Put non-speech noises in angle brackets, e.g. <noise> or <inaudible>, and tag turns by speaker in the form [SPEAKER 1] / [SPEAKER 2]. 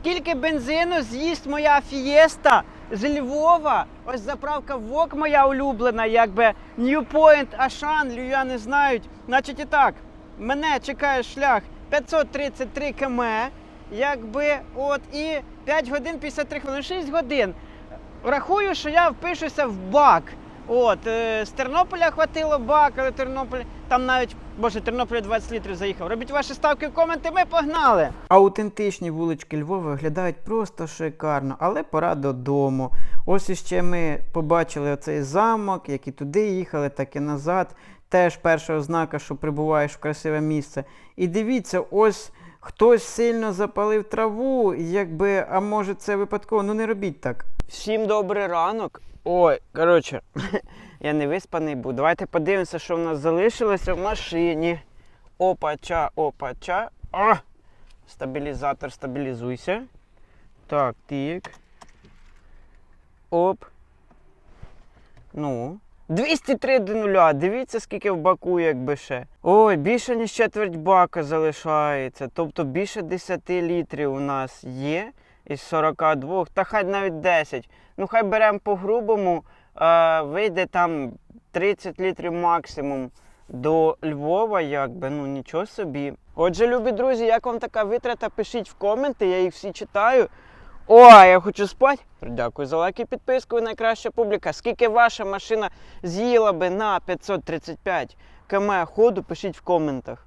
[SPEAKER 1] скільки бензину з'їсть моя фієста з Львова. Ось заправка ВОК моя улюблена, якби Ньюпойнт, Ашан, Люяни знають. Значить і так, мене чекає шлях 533 км, якби от і 5 годин 53 хвилини, 6 годин. Рахую, що я впишуся в бак. От, е, з Тернополя хватило бак, але Тернополь там навіть, боже, Тернополя 20 літрів заїхав. Робіть ваші ставки в коменти, ми погнали. Аутентичні вулички Львова виглядають просто шикарно, але пора додому. Ось іще ми побачили оцей замок, як і туди їхали, так і назад. Теж перша ознака, що прибуваєш в красиве місце. І дивіться, ось хтось сильно запалив траву, якби, а може це випадково, ну не робіть так. Всім добрий ранок. Ой, коротше, <laughs> я не виспаний був. Давайте подивимося, що в нас залишилося в машині. Опача, опача. Стабілізатор, стабілізуйся. Так, тик. Оп. Ну. 203 до нуля. Дивіться, скільки в баку, якби ще. Ой, більше ніж четверть бака залишається. Тобто більше 10 літрів у нас є із 42, та хай навіть 10. Ну, хай беремо по-грубому, е, вийде там 30 літрів максимум до Львова, якби, ну нічого собі. Отже, любі друзі, як вам така витрата, пишіть в коменти, я їх всі читаю. О, я хочу спати. Дякую за лайк і підписку. І найкраща публіка. Скільки ваша машина з'їла би на 535 км ходу, пишіть в коментах.